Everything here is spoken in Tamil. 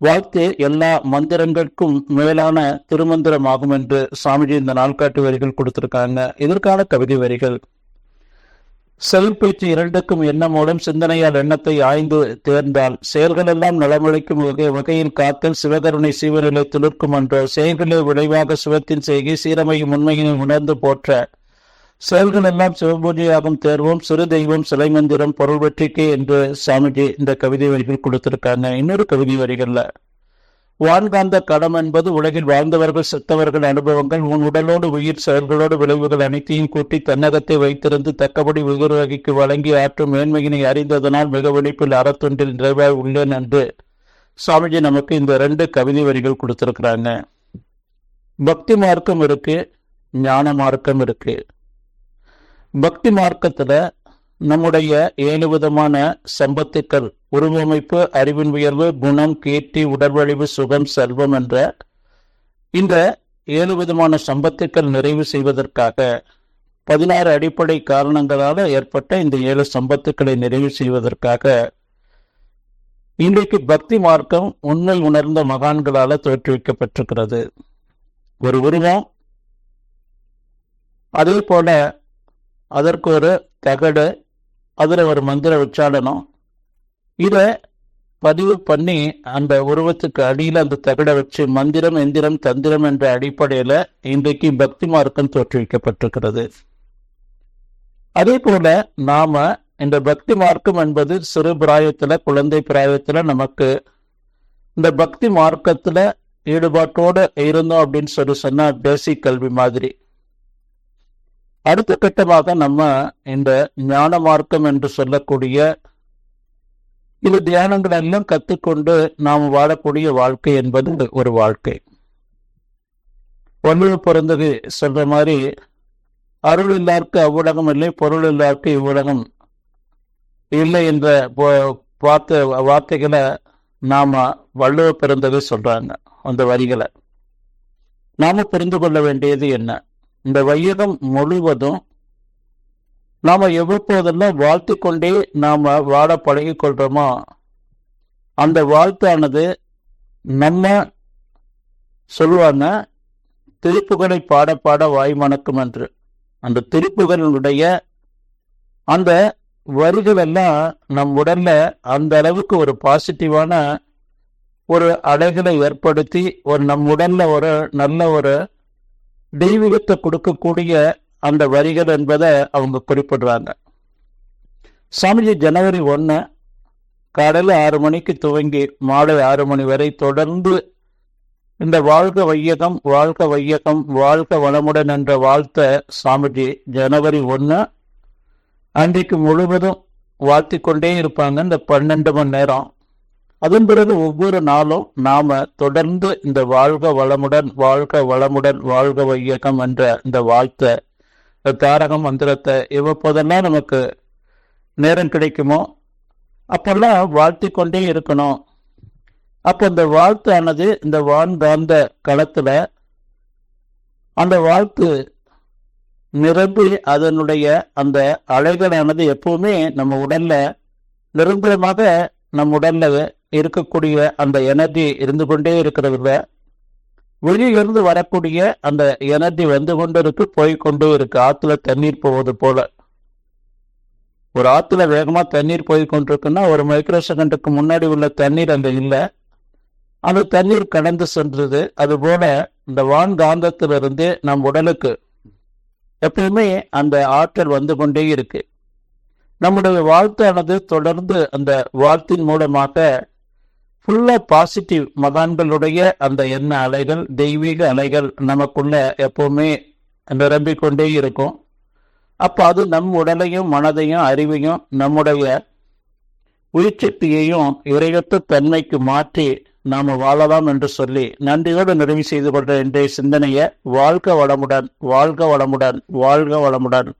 வாழ்த்து எல்லா மந்திரங்களுக்கும் மேலான திருமந்திரமாகும் என்று சுவாமிஜி இந்த நாள்காட்டு வரிகள் கொடுத்திருக்காங்க. இதற்கான கவிதை வரிகள். செல்பேச்சு இரண்டுக்கும் எண்ணம் மூலம் சிந்தனையால் எண்ணத்தை ஆய்ந்து தேர்ந்தால் செயல்களெல்லாம் நலமளிக்கும் வகை வகையில் காத்தல் சிவகருணை சீவநிலை துளிர்க்கும் என்ற செயல்களில் விளைவாக சிவத்தின் செய்கை சீரமையும் உண்மையினை உணர்ந்து போற்ற செயல்கள் எல்லாம் சிவபூஜையாகும் தேர்வோம் சிறு தெய்வம் சிலை மந்திரம் பொருள் வெற்றிக்கு என்று சாமிஜி இந்த கவிதை வரிகள் கொடுத்திருக்காங்க. இன்னொரு கவிதை வரிகள்ல வான்காந்த களம் என்பது உலகில் வாழ்ந்தவர்கள் செத்தவர்கள் அனுபவங்கள். உன் உடலோடு உயிர் செயல்களோடு விளைவுகள் அனைத்தையும் கூட்டி தன்னகத்தை வைத்திருந்து தக்கபடி விகுரகிக்கு வழங்கி ஆற்றும் மேன்மையினை அறிந்ததனால் மிக வெளிப்பில் அறத்தொன்றில் நிறைவாய் உள்ளேன் என்று சுவாமிஜி நமக்கு இந்த ரெண்டு கவிதை வரிகள் கொடுத்திருக்கிறாங்க. பக்தி மார்க்கம் இருக்கு ஞான மார்க்கம் இருக்குது பக்தி மார்க்கத்துல நம்முடைய ஏழு விதமான சம்பத்துக்கள் உருவமைப்பு அறிவின் உயர்வு குணம் கீர்த்தி உடல்வழிவு சுகம் செல்வம் என்ற இந்த ஏழு விதமான சம்பத்துக்கள் நிறைவு செய்வதற்காக பதினாறு அடிப்படை காரணங்களால் ஏற்பட்ட இந்த ஏழு சம்பத்துக்களை நிறைவு செய்வதற்காக இன்றைக்கு பக்தி மார்க்கம் உண்மை உணர்ந்த மகான்களால் தோற்றுவிக்கப்பட்டிருக்கிறது ஒரு உருவம் அதே போல அதற்கு ஒரு தகடு அதில் ஒரு மந்திர உச்சாடனம் இதை பதிவு பண்ணி அந்த உருவத்துக்கு அடியில் அந்த தகடை வச்சு மந்திரம் எந்திரம் தந்திரம் என்ற அடிப்படையில் இன்றைக்கு பக்தி மார்க்கம் தோற்றுவிக்கப்பட்டிருக்கிறது அதே போல நாம இந்த பக்தி மார்க்கம் என்பது சிறு பிராயத்தில் குழந்தை பிராயத்தில் நமக்கு இந்த பக்தி மார்க்கத்தில் ஈடுபாட்டோடு இருந்தோம் அப்படின்னு சொல்லி சொன்னா பேசிக் கல்வி மாதிரி. அடுத்த கட்டமாக நம்ம இந்த ஞான மார்க்கம் என்று சொல்லக்கூடிய இது தியானங்கள் எல்லாம் கற்றுக்கொண்டு நாம் வாழக்கூடிய வாழ்க்கை என்பது ஒரு வாழ்க்கை. ஒன்று பிறந்தது சொல்ற மாதிரி அருள் இல்லாருக்கு அவ்வுலகம் இல்லை பொருள் இல்லாருக்கு இவ்வுலகம் இல்லை என்ற வார்த்தை வார்த்தைகளை நாம வள்ளுவ பிறந்தது சொல்றாங்க அந்த வரிகளை. நாம புரிந்து கொள்ள வேண்டியது என்ன? இந்த வையகம் முழுவதும் நாம எவ்வப்போதெல்லாம் வாழ்த்து கொண்டே நாம வாழ பழகி கொள்றோமோ அந்த வாழ்த்தானது நம்ம சொல்லுவாங்க திருப்புகளை பாட பாட வாய் மணக்கும் என்று. அந்த திருப்புகளுடைய அந்த வரிகள் எல்லாம் நம் உடல்ல அந்த அளவுக்கு ஒரு பாசிட்டிவான ஒரு அலைகளை ஏற்படுத்தி ஒரு நம் உடல்ல ஒரு நல்ல ஒரு தெய்வீகத்தை கொடுக்கக்கூடிய அந்த வரிகள் என்பதை அவங்க குறிப்பிடுறாங்க. சாமிஜி ஜனவரி ஒன்று காலையில் ஆறு மணிக்கு துவங்கி மாலை ஆறு மணி வரை தொடர்ந்து இந்த வாழ்க வையகம் வாழ்க வையகம் வாழ்க வளமுடன் என்ற வாழ்த்த சாமிஜி ஜனவரி ஒன்று அன்றைக்கு முழுவதும் வாழ்த்தி கொண்டே இருப்பாங்க. இந்த பன்னெண்டு மணி நேரம் அதன் பிறகு ஒவ்வொரு நாளும் நாம தொடர்ந்து இந்த வாழ்க வளமுடன் வாழ்க வளமுடன் வாழ்க வையகம் என்ற இந்த வாழ்த்த இந்த தாரக மந்திரத்தை எவ்வப்போதெல்லாம் நமக்கு நேரம் கிடைக்குமோ? அப்பெல்லாம் வாழ்த்தி கொண்டே இருக்கணும். அப்போ இந்த வாழ்த்தானது இந்த வான்காந்த களத்துல அந்த வாழ்த்து நிரம்பி அதனுடைய அந்த அலைகளானது எப்பவுமே நம்ம உடல்ல நிரந்தரமாக நம் உடல்ல இருக்கக்கூடிய அந்த எனர்ஜி இருந்து கொண்டே இருக்கிறதுல வெளியிலிருந்து வரக்கூடிய அந்த எனர்ஜி வந்து கொண்டு இருக்கு போய் கொண்டு இருக்கு. ஆற்றுல தண்ணீர் போவது போல. ஒரு ஆற்றுல வேகமாக தண்ணீர் போய் கொண்டிருக்குன்னா ஒரு மைக்ரோ செகண்டுக்கு முன்னாடி உள்ள தண்ணீர் அங்கே இல்லை. அந்த தண்ணீர் கடந்து சென்றது. அதுபோல இந்த வான் காந்தத்திலிருந்து நம் உடலுக்கு எப்பயுமே அந்த ஆற்றல் வந்து கொண்டே இருக்கு. நம்முடைய வாழ்த்தானது தொடர்ந்து அந்த வாழ்த்தின் மூலமாக ஃபுல்லாக பாசிட்டிவ் மகான்களுடைய அந்த எண்ண அலைகள் தெய்வீக அலைகள் நமக்குள்ள எப்பவுமே நிரம்பிக் கொண்டே இருக்கும். அப்போ அது நம் உடலையும் மனதையும் அறிவையும் நம்முடைய உயிர்ச்சக்தியையும் இறையற்ற தன்மைக்கு மாற்றி நாம் வாழலாம் என்று சொல்லி நன்றியோடு நிறைவு செய்து கொண்ட இன்றைய சிந்தனையை வாழ்க வளமுடன் வாழ்க வளமுடன் வாழ்க வளமுடன்.